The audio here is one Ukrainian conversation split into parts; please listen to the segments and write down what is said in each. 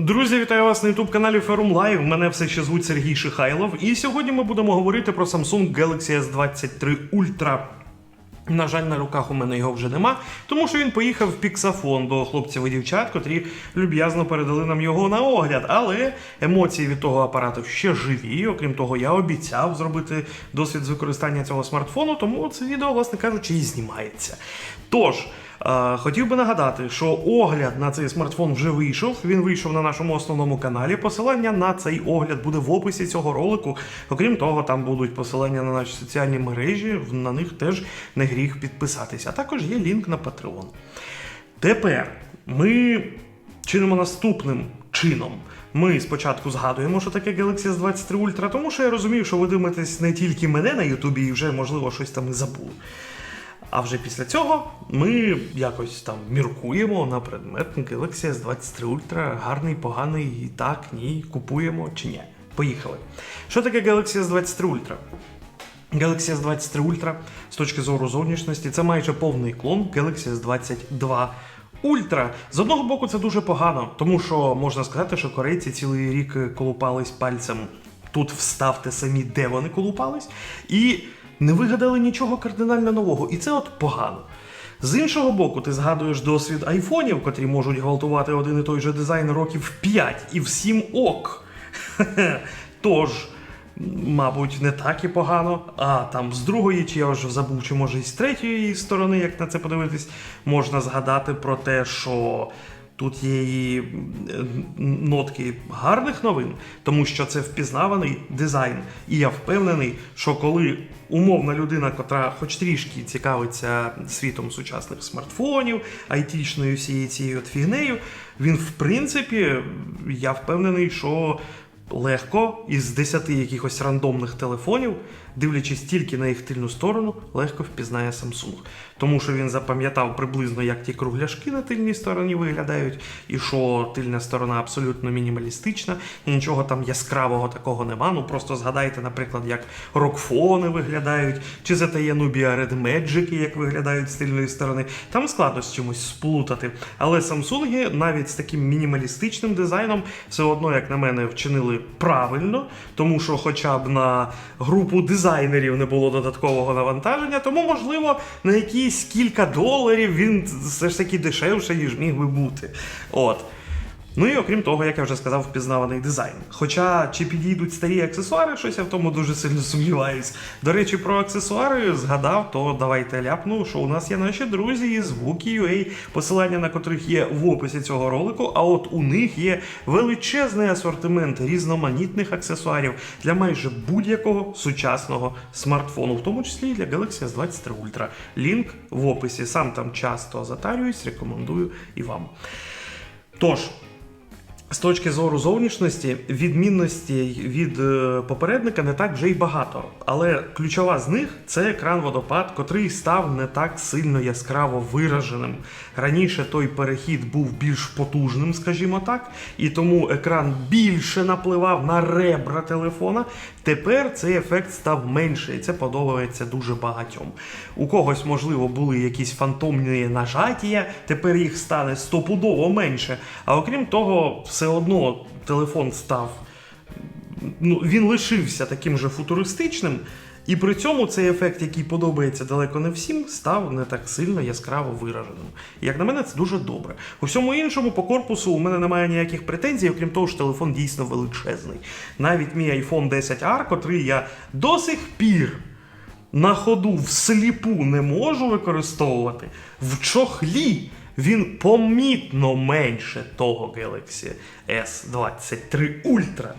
Друзі, вітаю вас на youtube каналі Forum Live. Мене все ще звуть Сергій Шихайлов. І сьогодні ми будемо говорити про Samsung Galaxy S23 Ultra. На жаль, на руках у мене його вже нема, тому що він поїхав в Піксафон до хлопців і дівчат, котрі люб'язно передали нам його на огляд. Але емоції від того апарату ще живі. Окрім того, я обіцяв зробити досвід з використання цього смартфону, тому це відео, власне кажучи, і знімається. Тож. Хотів би нагадати, що огляд на цей смартфон вже вийшов. Він вийшов на нашому основному каналі. Посилання на цей огляд буде в описі цього ролику. Окрім того, там будуть посилання на наші соціальні мережі. На них теж не гріх підписатися. А також є лінк на Patreon. Тепер ми чинимо наступним чином. Ми спочатку згадуємо, що таке Galaxy S23 Ultra, тому що я розумію, що ви дивитесь не тільки мене на Ютубі і вже, можливо, щось там і забули. А вже після цього ми якось там міркуємо на предмет Galaxy S23 Ultra, гарний, поганий, так, ні, купуємо чи ні. Поїхали. Що таке Galaxy S23 Ultra? Galaxy S23 Ultra з точки зору зовнішності це майже повний клон Galaxy S22 Ultra. З одного боку, це дуже погано, тому що можна сказати, що корейці цілий рік колупались пальцем. Тут вставте самі, де вони колупались, і не вигадали нічого кардинально нового. І це от погано. З іншого боку, ти згадуєш досвід айфонів, котрі можуть гвалтувати один і той же дизайн років 5 і всім ок. Тож, мабуть, не так і погано. А там з другої, чи я вже забув, чи може і з третьої сторони, як на це подивитись, можна згадати про те, що. Тут є і нотки гарних новин, тому що це впізнаваний дизайн. І я впевнений, що коли умовна людина, котра хоч трішки цікавиться світом сучасних смартфонів, айтішною всією цією фігнею, він в принципі, я впевнений, що легко із 10 якихось рандомних телефонів, дивлячись тільки на їх тильну сторону, легко впізнає Samsung. Тому що він запам'ятав приблизно, як ті кругляшки на тильній стороні виглядають, і що тильна сторона абсолютно мінімалістична, і нічого там яскравого такого нема. Ну просто згадайте, наприклад, як рокфони виглядають, чи ZTE Nubia Red Magic, як виглядають з тильної сторони. Там складно з чимось сплутати. Але Samsung навіть з таким мінімалістичним дизайном все одно, як на мене, вчинили правильно, тому що хоча б на групу дизайнерів не було додаткового навантаження, тому, можливо, на якісь кілька доларів він все ж таки дешевше, ніж міг би бути. От. Ну і окрім того, як я вже сказав, впізнаваний дизайн. Хоча чи підійдуть старі аксесуари, щось я в тому дуже сильно сумніваюсь. До речі, про аксесуари згадав, то давайте ляпну, що у нас є наші друзі із Wookie.ua, посилання на котрих є в описі цього ролику. А от у них є величезний асортимент різноманітних аксесуарів для майже будь-якого сучасного смартфону, в тому числі і для Galaxy S23 Ultra. Лінк в описі. Сам там часто затарююсь, рекомендую і вам. Тож. З точки зору зовнішності, відмінностей від е, попередника не так вже й багато. Але ключова з них це екран водопад, котрий став не так сильно яскраво вираженим. Раніше той перехід був більш потужним, скажімо так, і тому екран більше напливав на ребра телефона. Тепер цей ефект став менше, і це подобається дуже багатьом. У когось, можливо, були якісь фантомні нажаття, тепер їх стане стопудово менше. А окрім того, все одно телефон став. Ну, він лишився таким же футуристичним, і при цьому цей ефект, який подобається далеко не всім, став не так сильно яскраво вираженим. І, Як на мене, це дуже добре. У всьому іншому по корпусу у мене немає ніяких претензій, окрім того, що телефон дійсно величезний. Навіть мій iPhone 10R, котрий я до сих пір на ходу всліпу не можу використовувати, в чохлі він помітно менше того Galaxy S23 Ultra.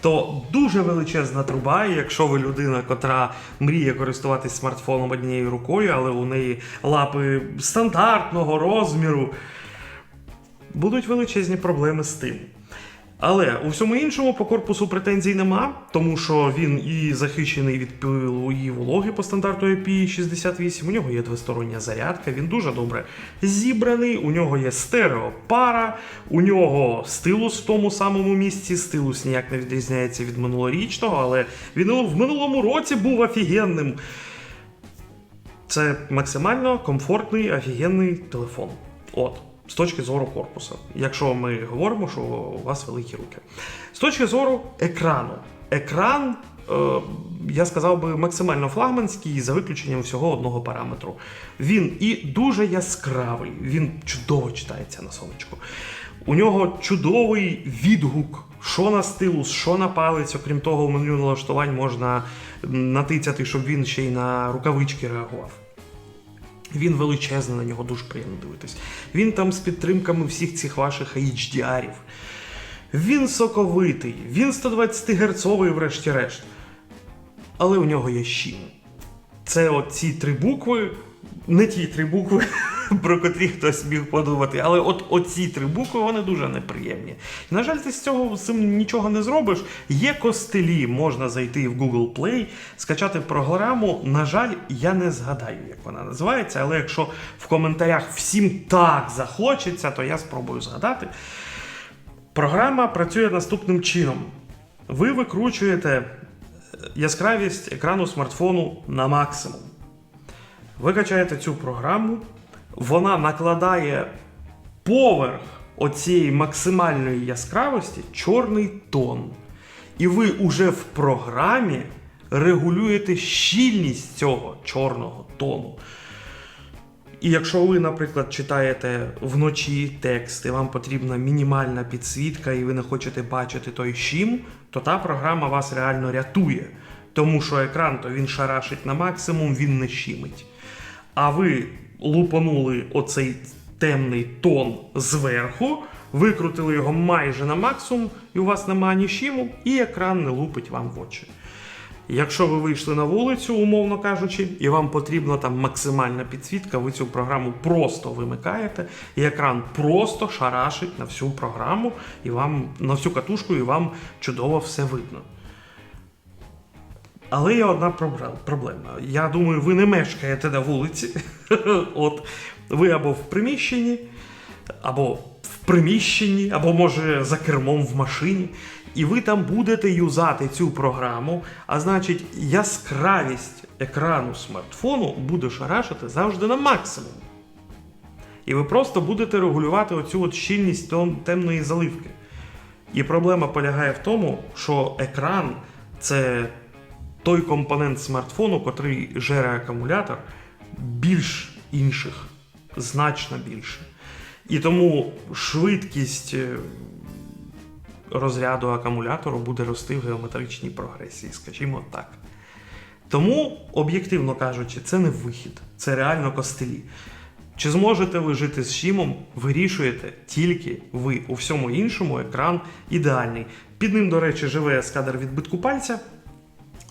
То дуже величезна труба, і якщо ви людина, котра мріє користуватись смартфоном однією рукою, але у неї лапи стандартного розміру, будуть величезні проблеми з тим. Але у всьому іншому по корпусу претензій нема, тому що він і захищений від пилу і вологи по стандарту IP68. У нього є двостороння зарядка, він дуже добре зібраний. У нього є стереопара, у нього стилус в тому самому місці. Стилус ніяк не відрізняється від минулорічного, але він в минулому році був офігенним. Це максимально комфортний, офігенний телефон. От. З точки зору корпусу, якщо ми говоримо, що у вас великі руки. З точки зору екрану. Екран, е, я сказав би, максимально флагманський за виключенням всього одного параметру. Він і дуже яскравий, він чудово читається на сонечку. У нього чудовий відгук, що на стилус, що на палець. Окрім того, в меню налаштувань можна натицяти, щоб він ще й на рукавички реагував. Він величезний, на нього дуже приємно дивитись. Він там з підтримками всіх цих ваших HDR-ів. Він соковитий, він 120 герцовий, врешті-решт. Але у нього є щін. Це оці три букви, не ті три букви, про котрі хтось міг подумати, але от оці три букви вони дуже неприємні. На жаль, ти з цього з цим нічого не зробиш. Є костелі, можна зайти в Google Play, скачати програму. На жаль, я не згадаю, як вона називається, але якщо в коментарях всім так захочеться, то я спробую згадати. Програма працює наступним чином: ви викручуєте е, яскравість екрану смартфону на максимум. Ви качаєте цю програму, вона накладає поверх оцієї максимальної яскравості чорний тон. І ви уже в програмі регулюєте щільність цього чорного тону. І якщо ви, наприклад, читаєте вночі текст, і вам потрібна мінімальна підсвітка, і ви не хочете бачити той щім, то та програма вас реально рятує. Тому що екран то він шарашить на максимум, він не щимить. А ви лупанули оцей темний тон зверху, викрутили його майже на максимум, і у вас немає ні і екран не лупить вам в очі. Якщо ви вийшли на вулицю, умовно кажучи, і вам потрібна там максимальна підсвітка, ви цю програму просто вимикаєте, і екран просто шарашить на всю програму, і вам на всю катушку, і вам чудово все видно. Але є одна проблема. Я думаю, ви не мешкаєте на вулиці. От ви або в приміщенні, або в приміщенні, або може за кермом в машині. І ви там будете юзати цю програму, а значить, яскравість екрану смартфону буде шарашити завжди на максимум. І ви просто будете регулювати оцю от щільність темної заливки. І проблема полягає в тому, що екран це той компонент смартфону, котрий жере акумулятор більш інших, значно більше. І тому швидкість е, розряду акумулятору буде рости в геометричній прогресії, скажімо так. Тому, об'єктивно кажучи, це не вихід, це реально костелі. Чи зможете ви жити з Шімом, вирішуєте тільки ви. У всьому іншому екран ідеальний. Під ним, до речі, живе ескадр відбитку пальця.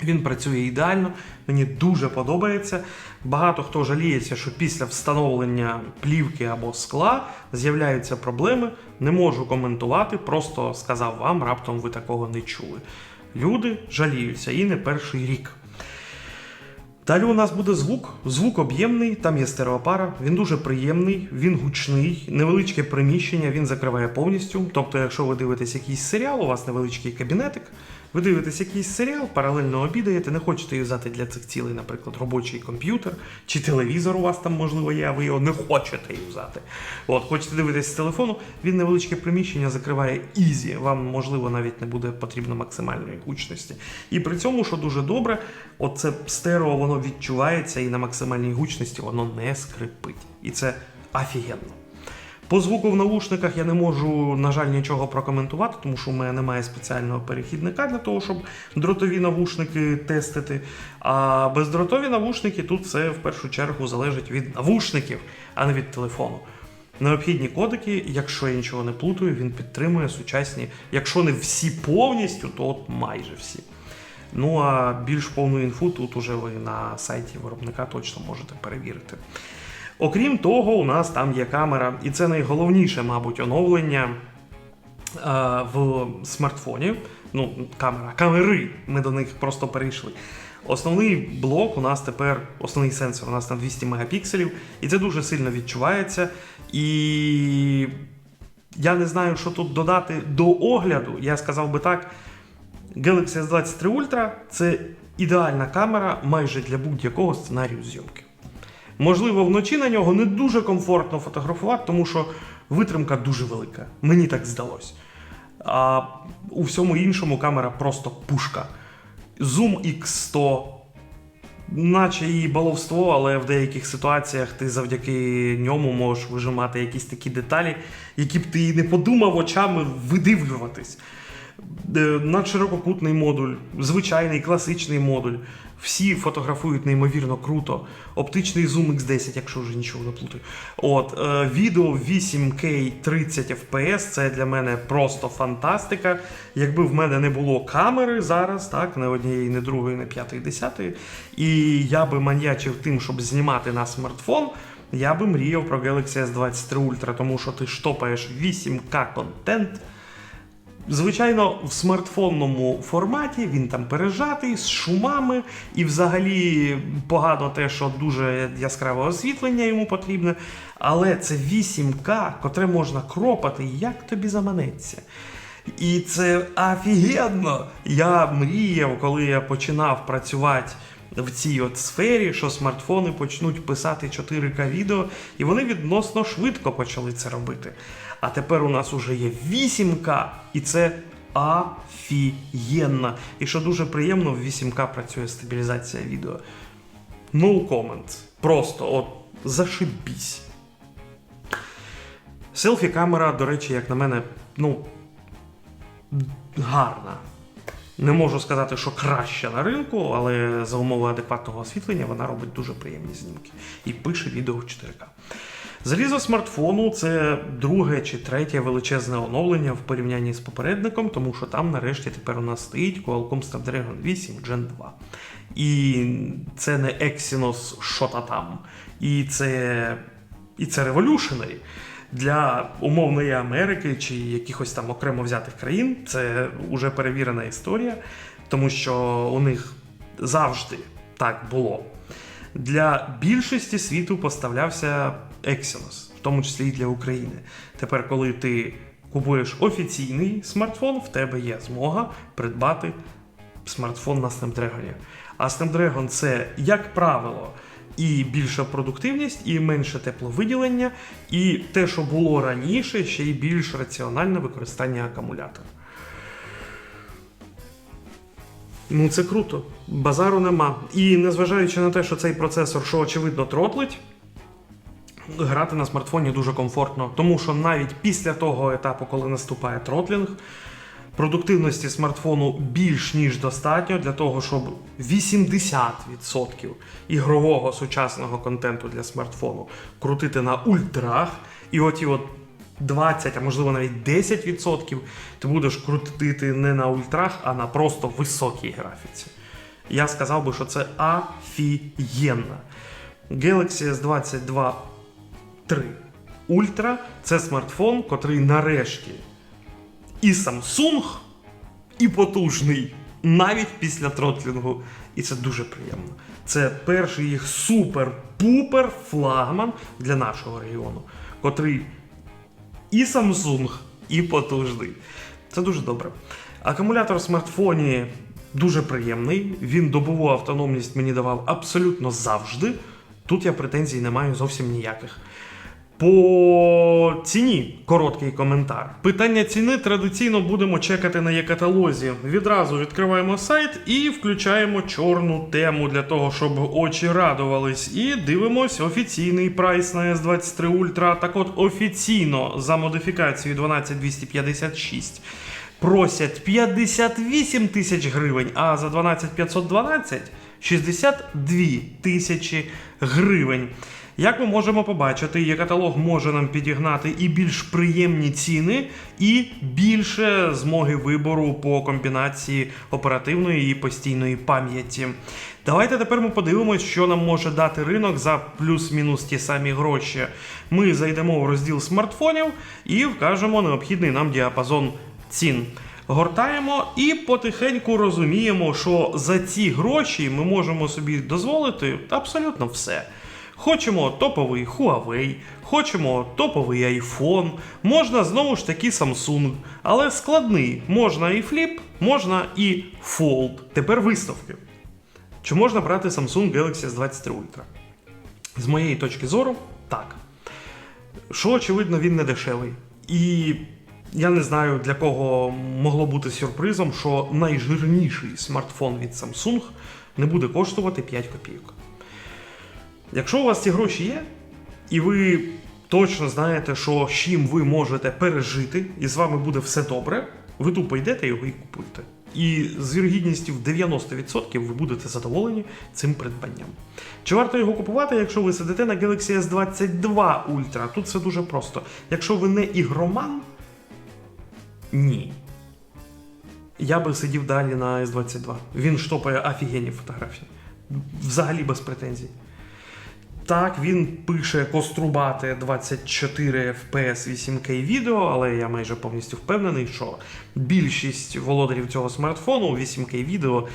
Він працює ідеально, мені дуже подобається. Багато хто жаліється, що після встановлення плівки або скла з'являються проблеми. Не можу коментувати, просто сказав вам, раптом ви такого не чули. Люди жаліються і не перший рік. Далі у нас буде звук. Звук об'ємний, там є стереопара, він дуже приємний, він гучний, невеличке приміщення, він закриває повністю. Тобто, якщо ви дивитесь якийсь серіал, у вас невеличкий кабінетик, ви дивитесь якийсь серіал, паралельно обідаєте, не хочете юзати для цих цілей, наприклад, робочий комп'ютер чи телевізор у вас там можливо є, а ви його не хочете юзати. От, хочете дивитись з телефону, він невеличке приміщення закриває ізі. Вам можливо навіть не буде потрібно максимальної гучності. І при цьому, що дуже добре, оце стерео воно відчувається і на максимальній гучності воно не скрипить. І це офігенно. По звуку в наушниках я не можу, на жаль, нічого прокоментувати, тому що у мене немає спеціального перехідника для того, щоб дротові навушники тестити. А бездротові навушники тут все в першу чергу залежить від навушників, а не від телефону. Необхідні кодики, якщо я нічого не плутаю, він підтримує сучасні, якщо не всі повністю, то от майже всі. Ну а більш повну інфу тут уже ви на сайті виробника точно можете перевірити. Окрім того, у нас там є камера, і це найголовніше, мабуть, оновлення е, в смартфоні. Ну, камера, камери, ми до них просто перейшли. Основний блок у нас тепер, основний сенсор у нас на 200 мегапікселів, і це дуже сильно відчувається. І я не знаю, що тут додати до огляду. Я сказав би так: Galaxy S23 Ultra це ідеальна камера майже для будь-якого сценарію зйомки. Можливо, вночі на нього не дуже комфортно фотографувати, тому що витримка дуже велика. Мені так здалось. А у всьому іншому камера просто пушка. Zoom X100, наче і баловство, але в деяких ситуаціях ти завдяки ньому можеш вижимати якісь такі деталі, які б ти і не подумав очами видивлюватись. Е, Надширококутний модуль, звичайний класичний модуль. Всі фотографують неймовірно круто. Оптичний зум X10, якщо вже нічого не плутаю. От, е, відео 8K 30 FPS це для мене просто фантастика. Якби в мене не було камери зараз, так, не однієї, не другої, не п'ятої, десятої, і я би маньячив тим, щоб знімати на смартфон, я би мріяв про Galaxy S23 Ultra, тому що ти штопаєш 8К контент. Звичайно, в смартфонному форматі він там пережатий з шумами, і взагалі погано те, що дуже яскраве освітлення йому потрібне. Але це 8К, котре можна кропати, як тобі заманеться. І це офігенно. Я мріяв, коли я починав працювати в цій от сфері, що смартфони почнуть писати 4К відео, і вони відносно швидко почали це робити. А тепер у нас уже є 8К, і це офігенно. І що дуже приємно, в 8К працює стабілізація відео. No comments. Просто от зашибісь. Селфі-камера, до речі, як на мене, ну, гарна. Не можу сказати, що краща на ринку, але за умови адекватного освітлення вона робить дуже приємні знімки і пише відео в 4К. Залізо смартфону це друге чи третє величезне оновлення в порівнянні з попередником, тому що там нарешті тепер у нас стоїть Qualcomm Snapdragon 8 Gen 2. І це не Exynos що-та там. І це, і це Revolutionary. Для умовної Америки чи якихось там окремо взятих країн це вже перевірена історія, тому що у них завжди так було. Для більшості світу поставлявся Exynos, в тому числі і для України. Тепер, коли ти купуєш офіційний смартфон, в тебе є змога придбати смартфон на Snapdragon. А Snapdragon це, як правило, і більша продуктивність, і менше тепловиділення, і те, що було раніше, ще й більш раціональне використання акумулятора. Ну, це круто. Базару нема. І незважаючи на те, що цей процесор, що очевидно, тротлить, грати на смартфоні дуже комфортно. Тому що навіть після того етапу, коли наступає тротлінг, продуктивності смартфону більш ніж достатньо для того, щоб 80% ігрового сучасного контенту для смартфону крутити на ультрах, і оті от 20, а можливо навіть 10% ти будеш крутити не на ультрах, а на просто високій графіці. Я сказав би, що це офігенно. Galaxy S22 3 Ultra це смартфон, котрий нарешті і Samsung, і потужний, навіть після тротлінгу. І це дуже приємно. Це перший їх супер-пупер флагман для нашого регіону, котрий і Samsung, і потужний. Це дуже добре. Акумулятор в смартфоні дуже приємний. Він добову автономність мені давав абсолютно завжди. Тут я претензій не маю зовсім ніяких. По ціні короткий коментар. Питання ціни традиційно будемо чекати на є-каталозі. Відразу відкриваємо сайт і включаємо чорну тему для того, щоб очі радувались. І дивимось офіційний прайс на S23 Ultra. Так от офіційно за модифікацією 12256 просять 58 тисяч гривень, а за 12512 62 тисячі гривень. Як ми можемо побачити, є каталог може нам підігнати і більш приємні ціни, і більше змоги вибору по комбінації оперативної і постійної пам'яті. Давайте тепер ми подивимось, що нам може дати ринок за плюс-мінус ті самі гроші. Ми зайдемо в розділ смартфонів і вкажемо необхідний нам діапазон цін. Гортаємо і потихеньку розуміємо, що за ці гроші ми можемо собі дозволити абсолютно все. Хочемо топовий Huawei, хочемо топовий iPhone, можна знову ж таки Samsung, але складний. Можна і Flip, можна і Fold. Тепер висновки. Чи можна брати Samsung Galaxy S23 Ultra? З моєї точки зору, так. що очевидно він не дешевий. І я не знаю для кого могло бути сюрпризом, що найжирніший смартфон від Samsung не буде коштувати 5 копійок. Якщо у вас ці гроші є, і ви точно знаєте, що з чим ви можете пережити, і з вами буде все добре, ви тупо йдете його і купуєте. І з вірогідністю в 90% ви будете задоволені цим придбанням. Чи варто його купувати, якщо ви сидите на Galaxy S22 Ultra? Тут все дуже просто. Якщо ви не ігроман, ні. Я би сидів далі на S22. Він штопає офігенні фотографії. Взагалі без претензій. Так, він пише кострубати 24 FPS 8K відео, але я майже повністю впевнений, що більшість володарів цього смартфону 8K відео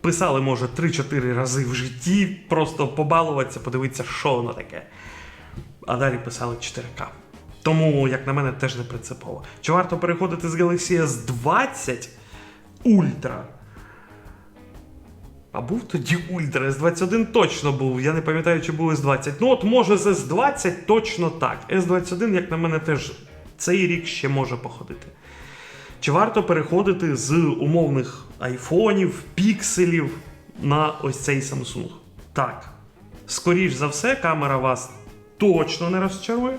писали, може, 3-4 рази в житті, просто побалуватися, подивитися, що воно таке. А далі писали 4К. Тому, як на мене, теж не принципово. Чи варто переходити з Galaxy S20 Ultra? А був тоді Ультра, S21 точно був. Я не пам'ятаю, чи був S20. Ну от може з S20 точно так. S21, як на мене, теж цей рік ще може походити. Чи варто переходити з умовних айфонів, пікселів на ось цей Samsung? Так. Скоріш за все, камера вас точно не розчарує.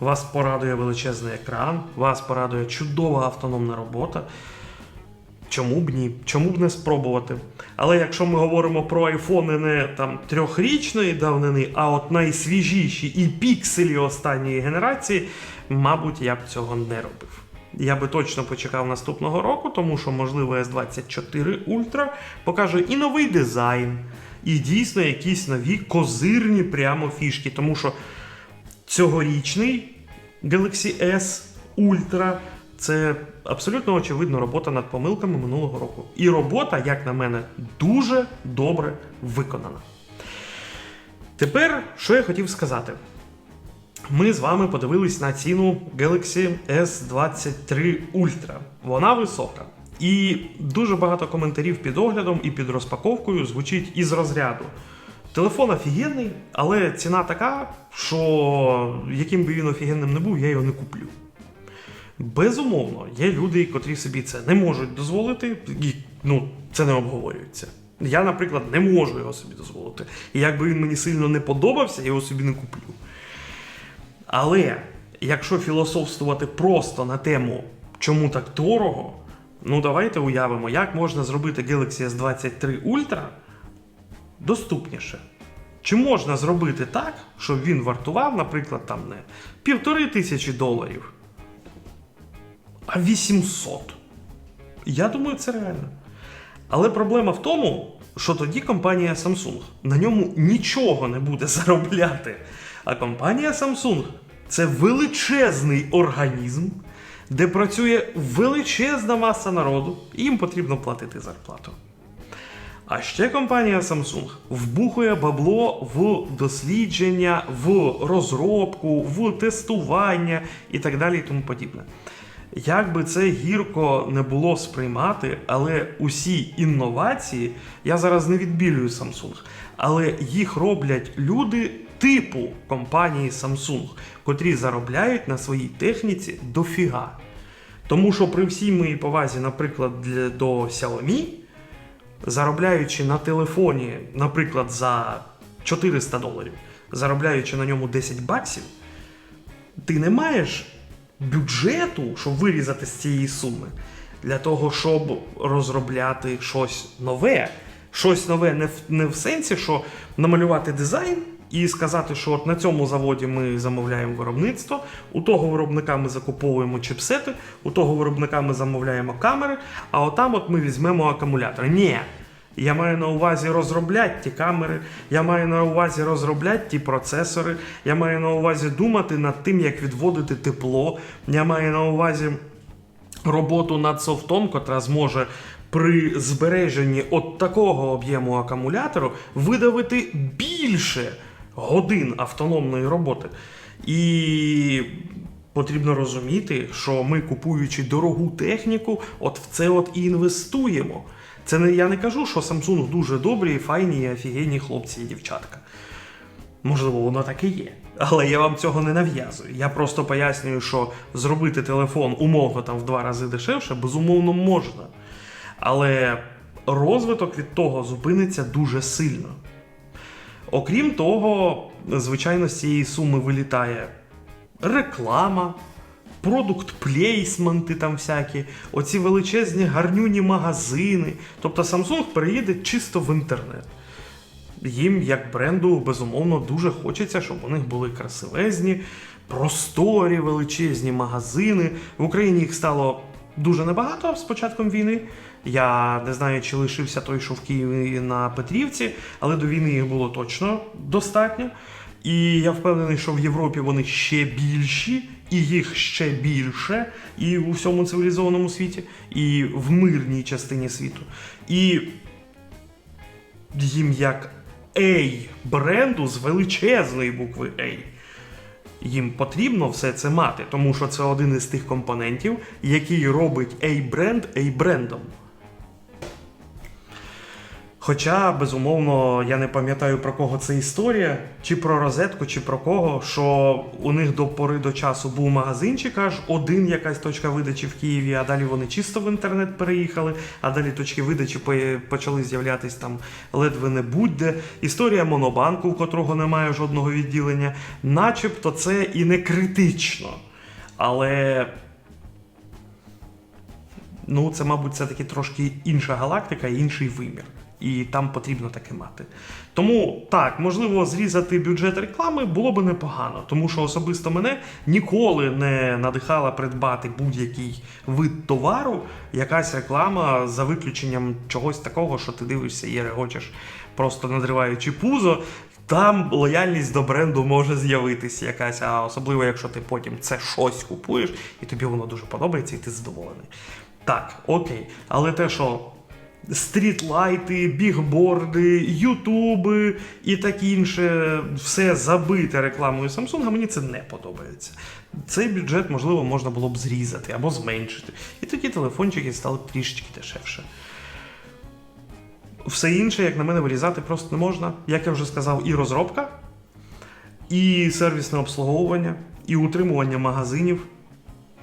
Вас порадує величезний екран, вас порадує чудова автономна робота. Чому б ні? Чому б не спробувати? Але якщо ми говоримо про айфони не там трьохрічної давнини, а от найсвіжіші і пікселі останньої генерації, мабуть, я б цього не робив. Я би точно почекав наступного року, тому що, можливо, S24 Ultra покаже і новий дизайн, і дійсно якісь нові козирні прямо фішки, тому що цьогорічний Galaxy S Ultra це абсолютно очевидно робота над помилками минулого року. І робота, як на мене, дуже добре виконана. Тепер, що я хотів сказати. Ми з вами подивились на ціну Galaxy S23 Ultra. Вона висока. І дуже багато коментарів під оглядом і під розпаковкою звучить із розряду. Телефон офігенний, але ціна така, що яким би він офігенним не був, я його не куплю. Безумовно, є люди, котрі собі це не можуть дозволити, і ну, це не обговорюється. Я, наприклад, не можу його собі дозволити. І якби він мені сильно не подобався, я його собі не куплю. Але якщо філософствувати просто на тему, чому так дорого, ну давайте уявимо, як можна зробити Galaxy S23 Ultra доступніше. Чи можна зробити так, щоб він вартував, наприклад, там не півтори тисячі доларів, а 800? Я думаю, це реально. Але проблема в тому, що тоді компанія Samsung на ньому нічого не буде заробляти. А компанія Samsung це величезний організм, де працює величезна маса народу, і їм потрібно платити зарплату. А ще компанія Samsung вбухує бабло в дослідження, в розробку, в тестування і так далі і тому подібне. Як би це гірко не було сприймати, але усі інновації, я зараз не відбілюю Samsung, але їх роблять люди типу компанії Samsung, котрі заробляють на своїй техніці дофіга. Тому що при всій моїй повазі, наприклад, для, до Xiaomi, заробляючи на телефоні, наприклад, за 400 доларів, заробляючи на ньому 10 баксів, ти не маєш бюджету, щоб вирізати з цієї суми, для того, щоб розробляти щось нове. Щось нове не в, не в сенсі, що намалювати дизайн і сказати, що от на цьому заводі ми замовляємо виробництво, у того виробника ми закуповуємо чипсети, у того виробника ми замовляємо камери, а отам от ми візьмемо акумулятор. Ні. Я маю на увазі розробляти ті камери, я маю на увазі розробляти ті процесори, я маю на увазі думати над тим, як відводити тепло, я маю на увазі роботу над софтом, котра зможе при збереженні от такого об'єму акумулятору видавити більше годин автономної роботи. І потрібно розуміти, що ми, купуючи дорогу техніку, от в це от і інвестуємо. Це не я не кажу, що Samsung дуже добрі, файні, і офігенні хлопці і дівчатка. Можливо, воно так і є. Але я вам цього не нав'язую. Я просто пояснюю, що зробити телефон умовно там в два рази дешевше, безумовно, можна. Але розвиток від того зупиниться дуже сильно. Окрім того, звичайно, з цієї суми вилітає реклама, продукт плейсменти там всякі, оці величезні гарнюні магазини. Тобто Samsung переїде чисто в інтернет. Їм, як бренду, безумовно, дуже хочеться, щоб у них були красивезні, просторі, величезні магазини. В Україні їх стало дуже небагато з початком війни. Я не знаю, чи лишився той, що в Києві на Петрівці, але до війни їх було точно достатньо. І я впевнений, що в Європі вони ще більші, і їх ще більше, і у всьому цивілізованому світі, і в мирній частині світу. І їм як A бренду з величезної букви A. Їм потрібно все це мати, тому що це один із тих компонентів, який робить A-бренд A-брендом. Хоча, безумовно, я не пам'ятаю про кого це історія, чи про розетку, чи про кого, що у них до пори до часу був магазинчик, аж один якась точка видачі в Києві, а далі вони чисто в інтернет переїхали, а далі точки видачі почали з'являтись там ледве не будь-де. Історія монобанку, у котрого немає жодного відділення, начебто це і не критично. Але ну, це, мабуть, все-таки трошки інша галактика і інший вимір. І там потрібно таке мати. Тому так, можливо, зрізати бюджет реклами було би непогано, тому що особисто мене ніколи не надихала придбати будь-який вид товару, якась реклама за виключенням чогось такого, що ти дивишся і регочеш, просто надриваючи пузо. Там лояльність до бренду може з'явитися якась, а особливо, якщо ти потім це щось купуєш, і тобі воно дуже подобається, і ти задоволений. Так, окей. Але те, що стрітлайти, бігборди, ютуби і таке інше, все забите рекламою Samsung, мені це не подобається. Цей бюджет, можливо, можна було б зрізати або зменшити. І тоді телефончики стали трішечки дешевше. Все інше, як на мене, вирізати просто не можна. Як я вже сказав, і розробка, і сервісне обслуговування, і утримування магазинів.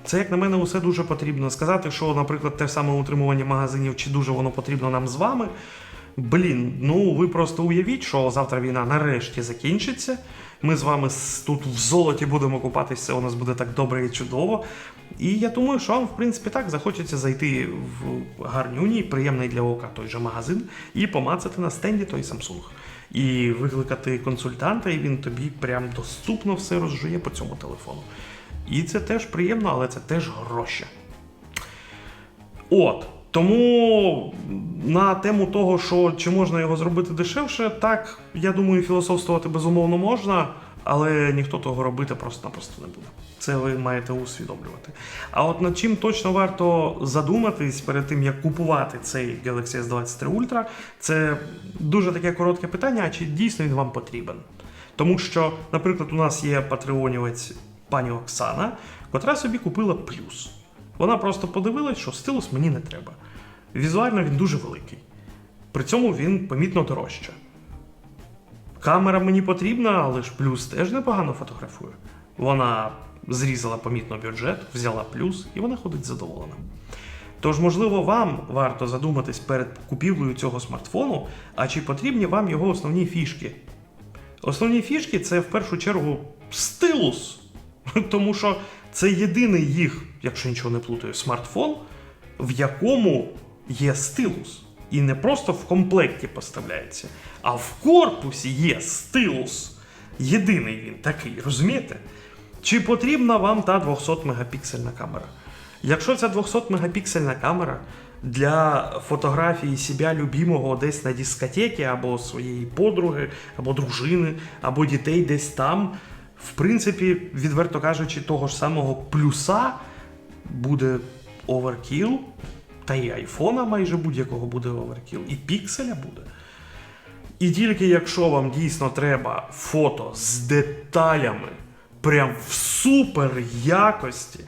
Це, як на мене, усе дуже потрібно. Сказати, що, наприклад, те саме утримування магазинів, чи дуже воно потрібно нам з вами. Блін, ну ви просто уявіть, що завтра війна нарешті закінчиться. Ми з вами тут в золоті будемо купатися, у нас буде так добре і чудово. І я думаю, що вам, в принципі, так захочеться зайти в гарнюній, приємний для ока той же магазин і помацати на стенді той Samsung. І викликати консультанта, і він тобі прям доступно все розжує по цьому телефону. І це теж приємно, але це теж гроші. От. Тому на тему того, що чи можна його зробити дешевше, так, я думаю, філософствувати безумовно можна, але ніхто того робити просто-напросто не буде. Це ви маєте усвідомлювати. А от над чим точно варто задуматись перед тим, як купувати цей Galaxy S23 Ultra, це дуже таке коротке питання, а чи дійсно він вам потрібен? Тому що, наприклад, у нас є патреонівець пані Оксана, котра собі купила плюс. Вона просто подивилась, що стилус мені не треба. Візуально він дуже великий. При цьому він помітно дорожче. Камера мені потрібна, але ж плюс теж непогано фотографує. Вона зрізала помітно бюджет, взяла плюс, і вона ходить задоволена. Тож, можливо, вам варто задуматись перед купівлею цього смартфону, а чи потрібні вам його основні фішки. Основні фішки це в першу чергу стилус. Тому що це єдиний їх, якщо нічого не плутаю, смартфон, в якому є стилус. І не просто в комплекті поставляється, а в корпусі є стилус. Єдиний він такий, розумієте? Чи потрібна вам та 200 мегапіксельна камера? Якщо ця 200 мегапіксельна камера для фотографії себе любимого десь на дискотеці, або своєї подруги, або дружини, або дітей десь там, в принципі, відверто кажучи, того ж самого плюса буде оверкіл, та і айфона майже будь-якого буде оверкіл, і пікселя буде. І тільки якщо вам дійсно треба фото з деталями, прям в супер якості,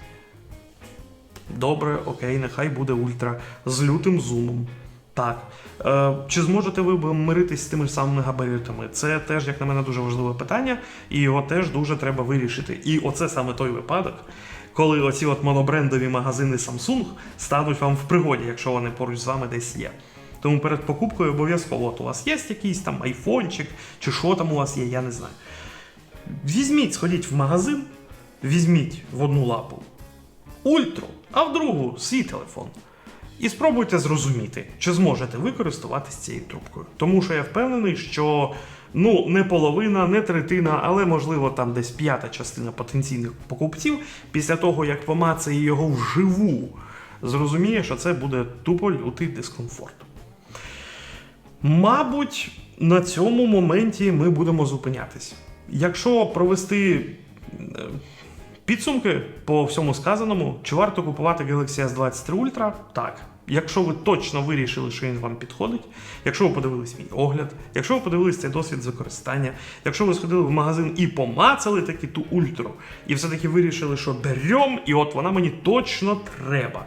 добре, окей, нехай буде ультра з лютим зумом. Так. Е, чи зможете ви миритись з тими ж самими габаритами? Це теж, як на мене, дуже важливе питання, і його теж дуже треба вирішити. І оце саме той випадок, коли оці от монобрендові магазини Samsung стануть вам в пригоді, якщо вони поруч з вами десь є. Тому перед покупкою обов'язково от у вас є якийсь там айфончик, чи що там у вас є, я не знаю. Візьміть, сходіть в магазин, візьміть в одну лапу ультру, а в другу свій телефон. І спробуйте зрозуміти, чи зможете ви користуватися цією трубкою. Тому що я впевнений, що ну не половина, не третина, але можливо там десь п'ята частина потенційних покупців після того, як помацає його вживу, зрозуміє, що це буде тупо лютий дискомфорт. Мабуть, на цьому моменті ми будемо зупинятись. Якщо провести е, підсумки по всьому сказаному, чи варто купувати Galaxy S23 Ultra? Так. Якщо ви точно вирішили, що він вам підходить, якщо ви подивились мій огляд, якщо ви подивились цей досвід використання, якщо ви сходили в магазин і помацали таки ту ультру, і все-таки вирішили, що берем, і от вона мені точно треба.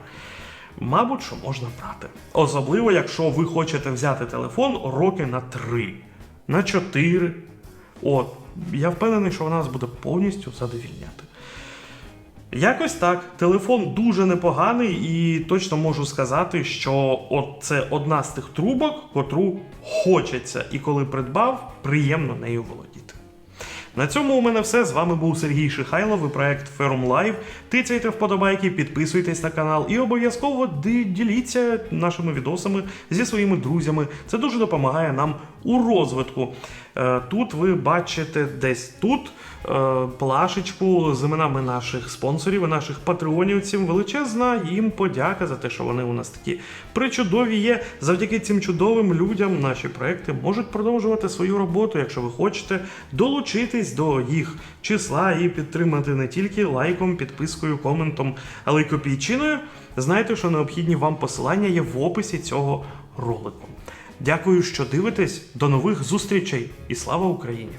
Мабуть, що можна брати. Особливо, якщо ви хочете взяти телефон роки на 3, на 4. От, я впевнений, що вона вас буде повністю задовільняти. Якось так. Телефон дуже непоганий, і точно можу сказати, що от це одна з тих трубок, котру хочеться, і коли придбав, приємно нею володіти. На цьому у мене все. З вами був Сергій Шихайлов і проект Ferrum Live. Тицяйте вподобайки, підписуйтесь на канал і обов'язково діліться нашими відосами зі своїми друзями. Це дуже допомагає нам у розвитку. Е, Тут ви бачите десь тут е, плашечку з іменами наших спонсорів і наших патреонівців. Величезна їм подяка за те, що вони у нас такі причудові є. Завдяки цим чудовим людям наші проекти можуть продовжувати свою роботу, якщо ви хочете долучитись до їх числа і підтримати не тільки лайком, підпискою, коментом, але й копійчиною. Знайте, що необхідні вам посилання є в описі цього ролику. Дякую, що дивитесь. До нових зустрічей і слава Україні!